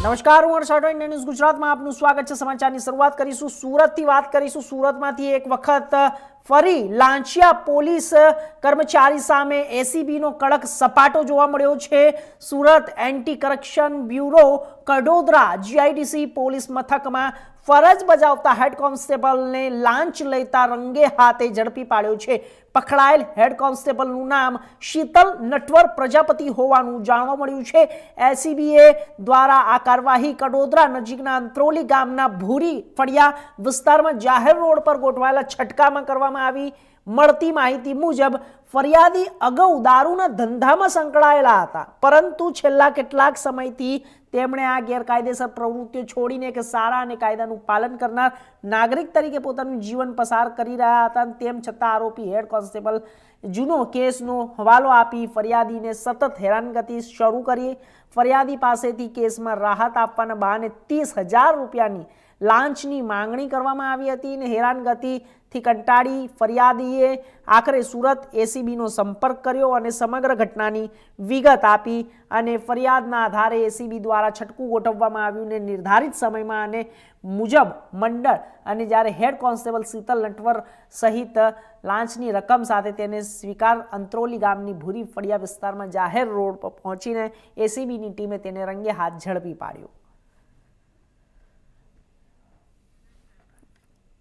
નમસ્કાર, હું હર્ષ રાઠોડ ન્યૂઝ ગુજરાતમાં આપનું સ્વાગત છે. સમાચારની શરૂઆત કરીશું, સુરતથી વાત કરીશું. સુરતમાંથી એક વખત ફરી લાંચિયા પોલીસ કર્મચારી સામે એસીબીનો કડક સપાટો જોવા મળ્યો છે. Surat anti corruption bureau Kadodara GIDC police મથકમાં ફરજ બજાવતા હેડ કોન્સ્ટેબલને લાંચ લેતા રંગે હાથે ઝડપી પાડ્યો છે. પકડાયેલ હેડ કોન્સ્ટેબલનું નામ શીતલ નટવર પ્રજાપતિ હોવાનું જાણવા મળ્યું છે. એસીબીએ દ્વારા આ કાર્યવાહી કડોદરા નજીકના અંત્રોલી ગામના ભૂરી ફળિયા વિસ્તારમાં જાહેર રોડ પર ગોઠવાયેલા છટકામાં કરવામાં આવી. મળતી માહિતી મુજબ, ફરિયાદી અગાઉ દારૂના ધંધામાં સંકળાયેલા હતા. પરંતુ છેલ્લા કેટલાક સમયથી તેમણે આ ગેરકાયદેસર પ્રવૃત્તિઓ છોડીને કે સારા અને કાયદાનું પાલન કરનાર નાગરિક તરીકે પોતાનું જીવન પસાર કરી રહ્યા હતા. તેમ છતાં આરોપી હેડ કોન્સ્ટેબલ જૂનો કેસનો હવાલો આપી ફરિયાદીને સતત હેરાનગતિ શરૂ કરી. ફરિયાદી પાસેથી કેસમાં રાહત આપવાના બહાને ત્રીસ હજાર રૂપિયાની લાંચની માંગણી કરવામાં આવી હતી અને હેરાનગતિથી કંટાળી ફરિયાદીએ આખરે સુરત એસીબીનો સંપર્ક કર્યો અને સમગ્ર ઘટનાની વિગત આપી અને ફરિયાદના આધારે એસીબી દ્વારા છટકું ગોઠવવામાં આવ્યું ને નિર્ધારિત સમયમાં અને મુજબ મંડળ અને જ્યારે હેડ કોન્સ્ટેબલ શીતલ નટવર સહિત લાંચની રકમ સાથે તેને સ્વીકાર અંત્રોલી ગામની ભૂરી ફળિયા વિસ્તારમાં જાહેર રોડ પર પહોંચીને એસીબીની ટીમે તેને રંગે હાથ ઝડપી પાડ્યો.